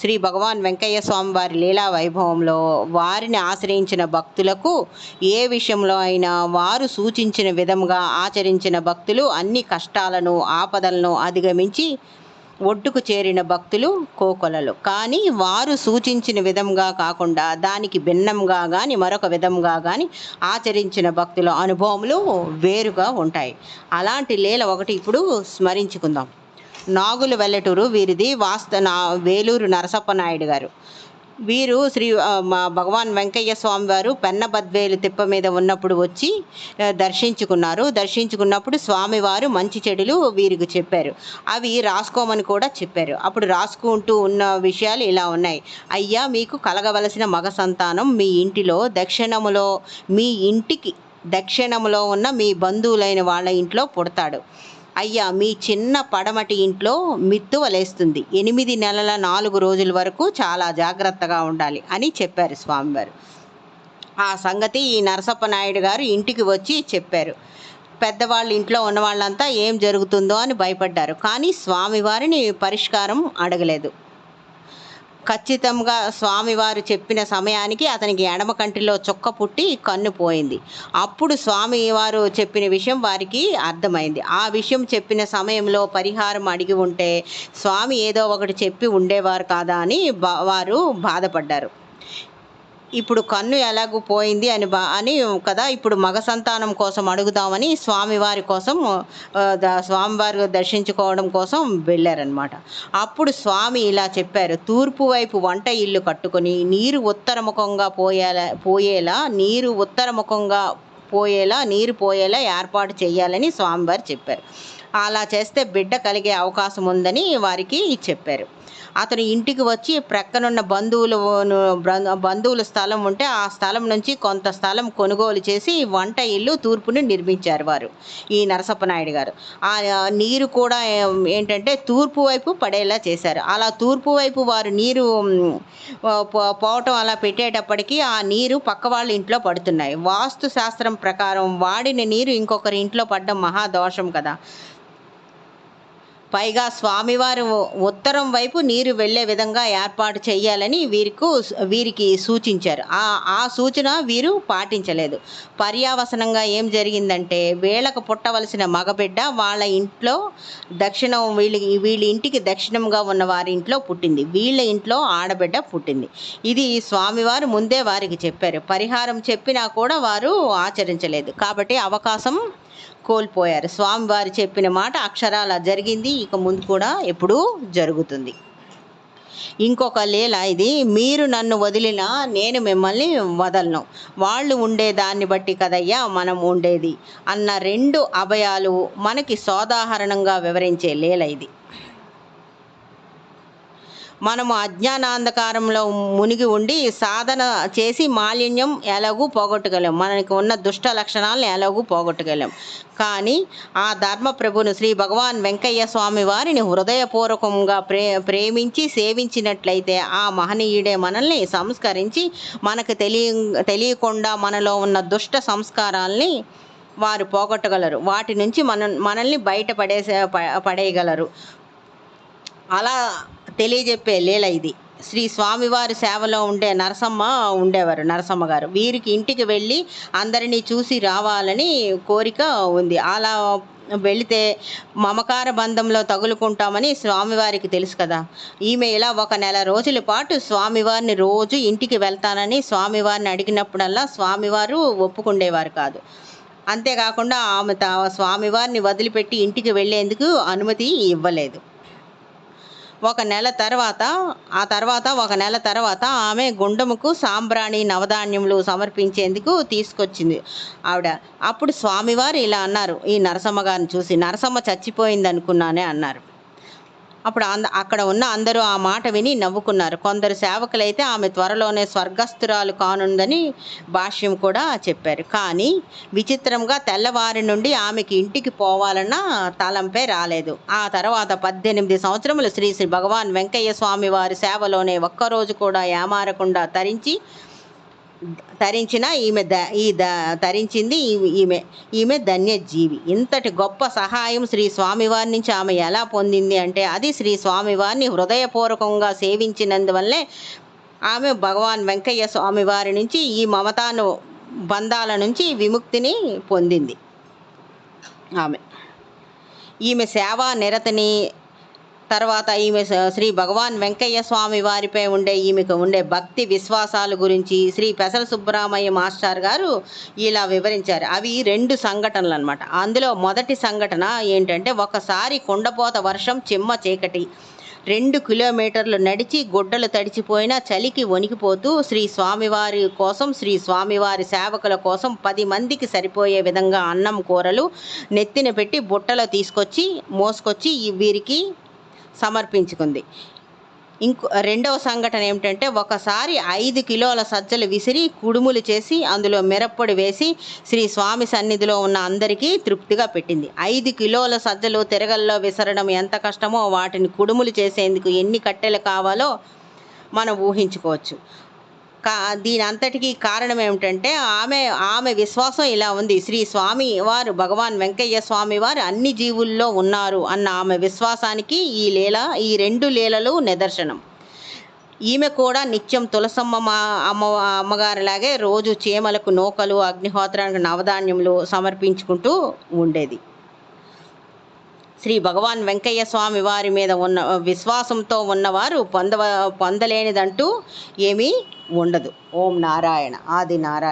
శ్రీ భగవాన్ వెంకయ్య స్వామి వారి లీలా వైభవంలో వారిని ఆశ్రయించిన భక్తులకు ఏ విషయంలో అయినా వారు సూచించిన విధంగా ఆచరించిన భక్తులు అన్ని కష్టాలను ఆపదలను అధిగమించి ఒడ్డుకు చేరిన భక్తులు కోకొలలు. కానీ వారు సూచించిన విధంగా కాకుండా దానికి భిన్నంగా కానీ మరొక విధంగా కానీ ఆచరించిన భక్తుల అనుభవములు వేరుగా ఉంటాయి. అలాంటి లీల ఒకటి ఇప్పుడు స్మరించుకుందాం. నాగుల వెల్లటూరు వీరిది వాస్త నా వేలూరు నరసప్ప నాయుడు గారు. వీరు శ్రీ మా భగవాన్ వెంకయ్య స్వామి వారు పెన్నబద్వేలు తిప్ప మీద ఉన్నప్పుడు వచ్చి దర్శించుకున్నారు. దర్శించుకున్నప్పుడు స్వామివారు మంచి చెడులు వీరికి చెప్పారు. అవి రాసుకోమని కూడా చెప్పారు. అప్పుడు రాసుకుంటూ ఉన్న విషయాలు ఇలా ఉన్నాయి. అయ్యా మీకు కలగవలసిన మగ సంతానం మీ ఇంటిలో దక్షిణములో మీ ఇంటికి దక్షిణములో ఉన్న మీ బంధువులైన వాళ్ళ ఇంట్లో పుడతాడు. అయ్యా మీ చిన్న పడమటి ఇంట్లో మిత్తు వలేస్తుంది ఎనిమిది నెలల నాలుగు రోజుల వరకు చాలా జాగ్రత్తగా ఉండాలి అని చెప్పారు స్వామివారు. ఆ సంగతి ఈ నరసప్ప నాయుడు గారు ఇంటికి వచ్చి చెప్పారు. పెద్దవాళ్ళ ఇంట్లో ఉన్న వాళ్ళంతా ఏం జరుగుతుందో అని భయపడ్డారు. కానీ స్వామివారిని పరిష్కారం అడగలేదు. ఖచ్చితంగా స్వామివారు చెప్పిన సమయానికి అతనికి ఎడమ కంటిలో చుక్క పుట్టి కన్ను పోయింది. అప్పుడు స్వామివారు చెప్పిన విషయం వారికి అర్థమైంది. ఆ విషయం చెప్పిన సమయంలో పరిహారం అడిగి ఉంటే స్వామి ఏదో ఒకటి చెప్పి ఉండేవారు కాదా అని బా వారు బాధపడ్డారు. ఇప్పుడు కన్ను ఎలాగూ పోయింది అని బా అని కదా ఇప్పుడు మగ సంతానం కోసం అడుగుదామని స్వామివారి కోసం స్వామివారు స్వామివారి దర్శించుకోవడం కోసం వెళ్ళారనమాట అప్పుడు స్వామి ఇలా చెప్పారు తూర్పు వైపు వంట ఇల్లు కట్టుకొని నీరు ఉత్తరముఖంగా పోయేలా పోయేలా నీరు ఉత్తరముఖంగా పోయేలా నీరు పోయేలా ఏర్పాటు చేయాలని స్వామివారు చెప్పారు. అలా చేస్తే బిడ్డ కలిగే అవకాశం ఉందని వారికి చెప్పారు. అతను ఇంటికి వచ్చి ప్రక్కనున్న బంధువులు బంధువుల స్థలం ఉంటే ఆ స్థలం నుంచి కొంత స్థలం కొనుగోలు చేసి వంట ఇల్లు తూర్పుని నిర్మించారు వారు ఈ నరసప్పనాయుడు గారు. ఆ నీరు కూడా ఏంటంటే తూర్పు వైపు పడేలా చేశారు. అలా తూర్పు వైపు వారు నీరు పో- పోవటం అలా పెట్టేటప్పటికి ఆ నీరు పక్క వాళ్ళ ఇంట్లో పడుతున్నాయి. వాస్తు శాస్త్రం ప్రకారం వాడిన నీరు ఇంకొకరి ఇంట్లో పడ్డం మహాదోషం కదా. పైగా స్వామివారు ఉత్తరం వైపు నీరు వెళ్ళే విధంగా ఏర్పాటు చేయాలని వీరికి వీరికి సూచించారు. ఆ ఆ సూచన వీరు పాటించలేదు. పర్యావసనంగా ఏం జరిగిందంటే వీళ్ళకు పుట్టవలసిన మగబిడ్డ వాళ్ళ ఇంట్లో దక్షిణం వీళ్ళ వీళ్ళ ఇంటికి దక్షిణంగా ఉన్న వారి ఇంట్లో పుట్టింది. వీళ్ళ ఇంట్లో ఆడబిడ్డ పుట్టింది. ఇది స్వామివారు ముందే వారికి చెప్పారు. పరిహారం చెప్పినా కూడా వారు ఆచరించలేదు. కాబట్టి అవకాశం కోల్పోయారు. స్వామివారు చెప్పిన మాట అక్షరాల జరిగింది. ఇక ముందు కూడా ఎప్పుడూ జరుగుతుంది. ఇంకొక లీల ఇది. మీరు నన్ను వదిలినా నేను మిమ్మల్ని వదలను. వాళ్ళు ఉండే దాన్ని బట్టి కదయ్యా మనం ఉండేది అన్న రెండు అభయాలు మనకి సోదాహరణంగా వివరించే లీల ఇది. మనము అజ్ఞానాంధకారంలో మునిగి ఉండి సాధన చేసి మాలిన్యం ఎలాగూ పోగొట్టగలం మనకి ఉన్న దుష్ట లక్షణాలను ఎలాగూ పోగొట్టగలం కానీ ఆ ధర్మ ప్రభును శ్రీ భగవాన్ వెంకయ్య స్వామి వారిని హృదయపూర్వకంగా ప్రే ప్రేమించి సేవించినట్లయితే ఆ మహనీయుడే మనల్ని సంస్కరించి మనకు తెలియ తెలియకుండా మనలో ఉన్న దుష్ట సంస్కారాల్ని వారు పోగొట్టగలరు. వాటి నుంచి మన మనల్ని బయట పడేసే పడేయగలరు. అలా తెలియజెప్పే లీల ఇది. శ్రీ స్వామివారి సేవలో ఉండే నరసమ్మ ఉండేవారు నరసమ్మ గారు. వీరికి ఇంటికి వెళ్ళి అందరినీ చూసి రావాలని కోరిక ఉంది. అలా వెళితే మమకార బంధంలో తగులుకుంటామని స్వామివారికి తెలుసు కదా. ఈమె ఇలా ఒక నెల రోజుల పాటు స్వామివారిని రోజు ఇంటికి వెళ్తానని స్వామివారిని అడిగినప్పుడల్లా స్వామివారు ఒప్పుకుండేవారు కాదు. అంతేకాకుండా ఆమె తా స్వామివారిని వదిలిపెట్టి ఇంటికి వెళ్ళేందుకు అనుమతి ఇవ్వలేదు. ఒక నెల తర్వాత ఆ తర్వాత ఒక నెల తర్వాత ఆమె గుండముకు సాంబ్రాణి నవధాన్యములు సమర్పించేందుకు తీసుకొచ్చింది ఆవిడ. అప్పుడు స్వామివారు ఇలా అన్నారు ఈ నరసమ్మ గారిని చూసి నరసమ్మ చచ్చిపోయింది అనుకున్నానే అన్నారు. అప్పుడు అంద అక్కడ ఉన్న అందరూ ఆ మాట విని నవ్వుకున్నారు. కొందరు సేవకులైతే ఆమె త్వరలోనే స్వర్గస్థురాలు కానుందని భాష్యం కూడా చెప్పారు. కానీ విచిత్రంగా తెల్లవారి నుండి ఆమెకి ఇంటికి పోవాలన్న తలంపే రాలేదు. ఆ తర్వాత పద్దెనిమిది సంవత్సరములు శ్రీ శ్రీ భగవాన్ వెంకయ్య స్వామి వారి సేవలోనే ఒక్కరోజు కూడా ఏమారకుండా తరించి తరించిన ఈమె ద ఈ ద తరించింది ఈ- ఈమె ఈమె ధన్యజీవి. ఇంతటి గొప్ప సహాయం శ్రీ స్వామివారి నుంచి ఆమె ఎలా పొందింది అంటే అది శ్రీ స్వామివారిని హృదయపూర్వకంగా సేవించినందువల్లే ఆమె భగవాన్ వెంకయ్య స్వామి వారి నుంచి ఈ మమతాను బంధాల నుంచి విముక్తిని పొందింది. ఆమె ఈమె సేవా నిరతని తర్వాత ఈమె శ్రీ భగవాన్ వెంకయ్య స్వామి వారిపై ఉండే ఈమెకు ఉండే భక్తి విశ్వాసాల గురించి శ్రీ పెసల సుబ్రహ్మణ్య మాస్టర్ గారు ఇలా వివరించారు. అవి రెండు సంఘటనలు అనమాట అందులో మొదటి సంఘటన ఏంటంటే ఒకసారి కుండపోత వర్షం చిమ్మ చీకటి. రెండు కిలోమీటర్లు నడిచి గుడ్డలు తడిచిపోయిన చలికి వణికిపోతూ శ్రీ స్వామివారి కోసం శ్రీ స్వామివారి సేవకుల కోసం పది మందికి సరిపోయే విధంగా అన్నం కూరలు నెత్తిన పెట్టి బుట్టలో తీసుకొచ్చి మోసుకొచ్చి వీరికి సమర్పించుకుంది. ఇంకో రెండవ సంఘటన ఏమిటంటే ఒకసారి ఐదు కిలోల సజ్జలు విసిరి కుడుములు చేసి అందులో మిరప్పొడి వేసి శ్రీ స్వామి సన్నిధిలో ఉన్న అందరికీ తృప్తిగా పెట్టింది. ఐదు కిలోల సజ్జలు తిరగల్లో విసరడం ఎంత కష్టమో వాటిని కుడుములు చేసేందుకు ఎన్ని కట్టెలు కావాలో మనం ఊహించుకోవచ్చు. దీని అంతటికీ కారణం ఏమిటంటే ఆమె ఆమె విశ్వాసం ఇలా ఉంది. శ్రీ స్వామి వారు భగవాన్ వెంకయ్య స్వామి వారు అన్ని జీవుల్లో ఉన్నారు అన్న ఆమె విశ్వాసానికి ఈ లీల ఈ రెండు లీలలు నిదర్శనం. ఈమె కూడా నిత్యం తులసమ్మ మా అమ్మ అమ్మగారిలాగే రోజు చీమలకు నూకలు అగ్నిహోత్రానికి నవధాన్యములు సమర్పించుకుంటూ ఉండేది. శ్రీ భగవాన్ వెంకయ్య స్వామి వారి మీద ఉన్న విశ్వాసంతో ఉన్నవారు పొందవ పొందలేనిదంటూ ఏమీ ఉండదు. ఓం నారాయణ ఆది నారాయణ.